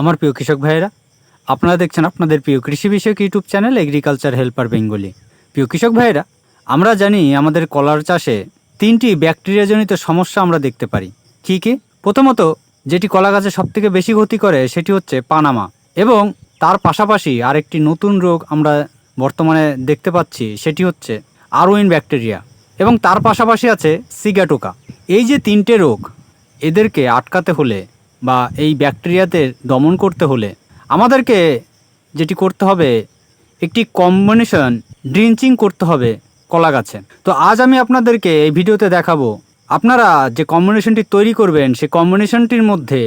আমার প্রিয় কৃষক ভাইয়েরা, আপনারা দেখছেন আপনাদের প্রিয় কৃষি বিষয়ক YouTube channel agriculture helper Bengali. প্রিয় কৃষক ভাইয়েরা, আমরা জানি আমাদের কলার চাষে তিনটি ব্যাকটেরিয়াজনিত সমস্যা আমরা দেখতে পারি। কী কী? প্রথমত, যেটি কলা গাছে সবথেকে বেশি ক্ষতি করে, সেটি হচ্ছে পানামা। এবং তার পাশাপাশি আরেকটি নতুন রোগ আমরা বর্তমানে দেখতে পাচ্ছি, সেটি হচ্ছে আরোইন ব্যাকটেরিয়া। এবং তার পাশাপাশি আছে সিগাটোকা। এই যে তিনটে রোগ, এদেরকে আটকাতে হলে বা এই ব্যাকটেরিয়াতে দমন করতে হলে আমাদেরকে যেটি করতে হবে, একটি কম্বিনেশন ড্রিঞ্চিং করতে হবে কলা গাছে। তো আজ আমি আপনাদেরকে এই ভিডিওতে দেখাবো, আপনারা যে কম্বিনেশনটি তৈরি করবেন, সেই কম্বিনেশনটির মধ্যে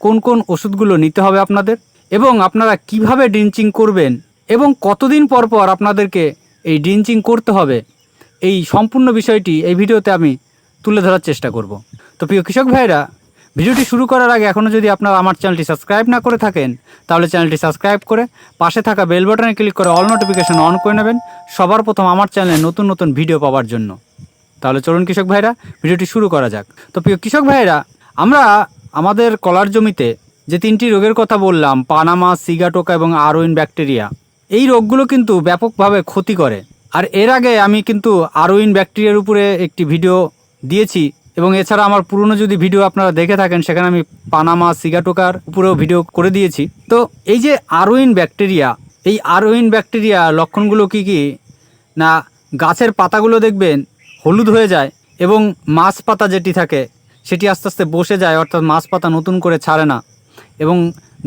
কোন কোন ওষুধগুলো নিতে হবে আপনাদের এবং আপনারা কীভাবে ড্রিঞ্চিং করবেন এবং কতদিন পর পর আপনাদেরকে এই ড্রিঞ্চিং করতে হবে, এই সম্পূর্ণ বিষয়টি এই ভিডিওতে আমি তুলে ধরার চেষ্টা করব। তো প্রিয় কৃষক ভাইরা ভিডিওটি শুরু করার আগে এখনও যদি আপনারা আমার চ্যানেলটি সাবস্ক্রাইব না করে থাকেন, তাহলে চ্যানেলটি সাবস্ক্রাইব করে পাশে থাকা বেল বাটনে ক্লিক করে অল নোটিফিকেশন অন করে নেবেন সবার প্রথম আমার চ্যানেলে নতুন নতুন ভিডিও পাওয়ার জন্য। তাহলে চলুন কৃষক ভাইরা, ভিডিওটি শুরু করা যাক। তো প্রিয় কৃষক ভাইরা, আমরা আমাদের কলার জমিতে যে তিনটি রোগের কথা বললাম, পানামা, সিগাটোকা এবং আরোইন ব্যাকটেরিয়া, এই রোগগুলো কিন্তু ব্যাপকভাবে ক্ষতি করে। আর এর আগে আমি কিন্তু আরোইন ব্যাকটেরিয়ার উপরে একটি ভিডিও দিয়েছি এবং এছাড়া আমার পুরনো যদি ভিডিও আপনারা দেখে থাকেন, সেখানে আমি পানামা সিগাটোকার উপরেও ভিডিও করে দিয়েছি। তো এই যে আরোইন ব্যাকটেরিয়া এই আরোইন ব্যাকটেরিয়া লক্ষণগুলো কি কি? না, গাছের পাতাগুলো দেখবেন হলুদ হয়ে যায় এবং মাছ পাতা যেটি থাকে, সেটি আস্তে আস্তে বসে যায়, অর্থাৎ মাছ পাতা নতুন করে ছাড়ে না। এবং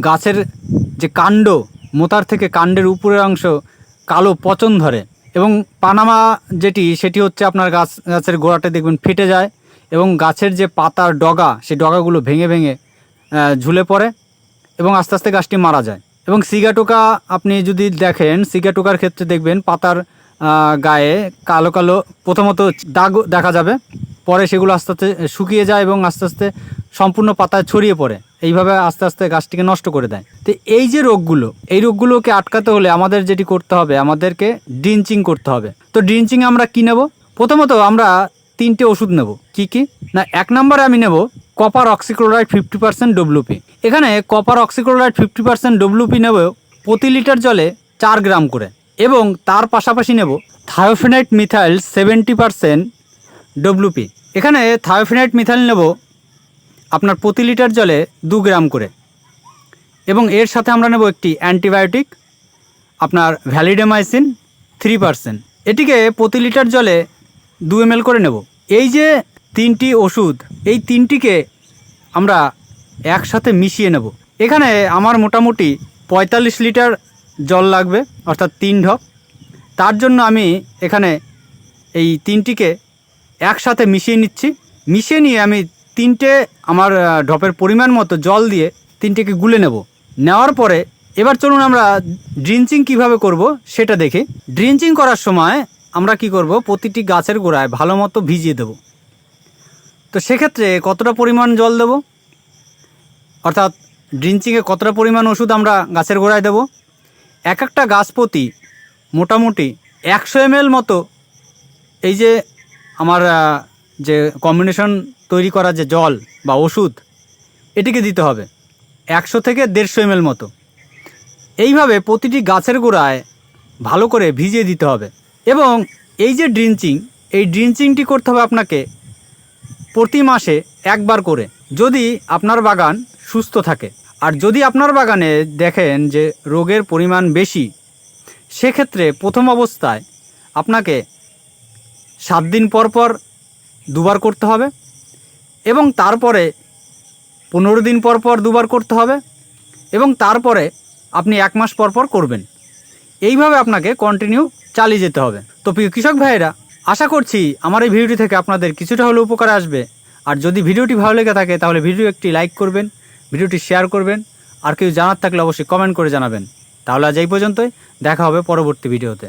গাছের যে কাণ্ড, মোতার থেকে কাণ্ডের উপরের অংশ কালো পচন ধরে। এবং পানামা যেটি, সেটি হচ্ছে আপনার গাছ, গাছের গোড়াটা দেখবেন ফেটে যায়। এবং গাছের যে পাতার ডগা, সেই ডগাগুলো ভেঙে ভেঙে ঝুলে পড়ে এবং আস্তে আস্তে গাছটি মারা যায়। এবং সিগাটোকা আপনি যদি দেখেন, সিগাটোকার ক্ষেত্রে দেখবেন পাতার গায়ে কালো কালো প্রথমত দাগ দেখা যাবে, পরে সেগুলো আস্তে আস্তে শুকিয়ে যায় এবং আস্তে আস্তে সম্পূর্ণ পাতায় ছড়িয়ে পড়ে। এইভাবে আস্তে আস্তে গাছটিকে নষ্ট করে দেয়। তো এই যে রোগগুলো, এই রোগগুলোকে আটকাতে হলে আমাদের যেটি করতে হবে, আমাদেরকে ড্রিঞ্চিং করতে হবে। তো ড্রিঞ্চিং আমরা কী নেব? প্রথমত আমরা তিনটে ওষুধ নেব। কি কি? না, এক নম্বরে আমি নেব copper oxychloride fifty percent WP এখানে copper oxychloride fifty percent WP নেব প্রতি লিটার জলে চার গ্রাম করে এবং তার পাশাপাশি নেব thiophanate methyl seventy percent WP এখানে থায়োফিনাইট মিথাইল নেব আপনার প্রতি লিটার জলে দু গ্রাম করে এবং এর সাথে আমরা নেব একটি অ্যান্টিবায়োটিক, আপনার ভ্যালিডেমাইসিন থ্রি পার্সেন্ট। এটিকে প্রতি লিটার জলে দু এম করে নেব। এই যে তিনটি ওষুধ, এই তিনটিকে আমরা একসাথে মিশিয়ে নেব। এখানে আমার মোটামুটি পঁয়তাল্লিশ লিটার জল লাগবে, অর্থাৎ তিন ঢপ। তার জন্য আমি এখানে এই তিনটিকে একসাথে মিশিয়ে নিচ্ছি। মিশিয়ে নিয়ে আমি তিনটে আমার ঢপের পরিমাণ মতো জল দিয়ে তিনটেকে গুলে নেব। নেওয়ার পরে এবার চলুন আমরা ড্রিঞ্চিং কীভাবে করব সেটা দেখি। ড্রিঞ্চিং করার সময় আমরা কি করব? প্রতিটি গাছের গোড়ায় ভালো মতো ভিজিয়ে দেব। তো সেক্ষেত্রে কতটা পরিমাণ জল দেব? অর্থাৎ ড্রিঞ্চিংয়ে কতটা পরিমাণ ওষুধ আমরা গাছের গোড়ায় দেব? এক একটা গাছ প্রতি মোটামুটি একশো এম মতো এই যে আমার যে কম্বিনেশন তৈরি করা যে জল বা ওষুধ, এটিকে দিতে হবে। একশো থেকে দেড়শো এম মতো। এইভাবে প্রতিটি গাছের গোড়ায় ভালো করে ভিজিয়ে দিতে হবে। এবং এই যে ড্রিঞ্চিং, এই ড্রিঞ্চিংটি করতে হবে আপনাকে প্রতি মাসে একবার করে। যদি আপনার বাগান সুস্থ থাকে। আর যদি আপনার বাগানে দেখেন যে রোগের পরিমাণ বেশি, সেক্ষেত্রে প্রথম অবস্থায় আপনাকে সাত দিন পর পর দুবার করতে হবে এবং তারপরে পনেরো দিন পর পর দুবার করতে হবে এবং তারপরে আপনি এক মাস পর পর করবেন। এইভাবে আপনাকে কন্টিনিউ চালিয়ে যেতে হবে। তো প্রিয় কৃষক ভাইয়েরা, আশা করছি আমার এই ভিডিওটি থেকে আপনাদের কিছুটা হলেও উপকার আসবে। আর যদি ভিডিওটি ভালো লেগে থাকে, তাহলে ভিডিও একটি লাইক করবেন, ভিডিওটি শেয়ার করবেন, আর কেউ জানার থাকলে অবশ্যই কমেন্ট করে জানাবেন। তাহলে আজ এই পর্যন্তই, দেখা হবে পরবর্তী ভিডিওতে।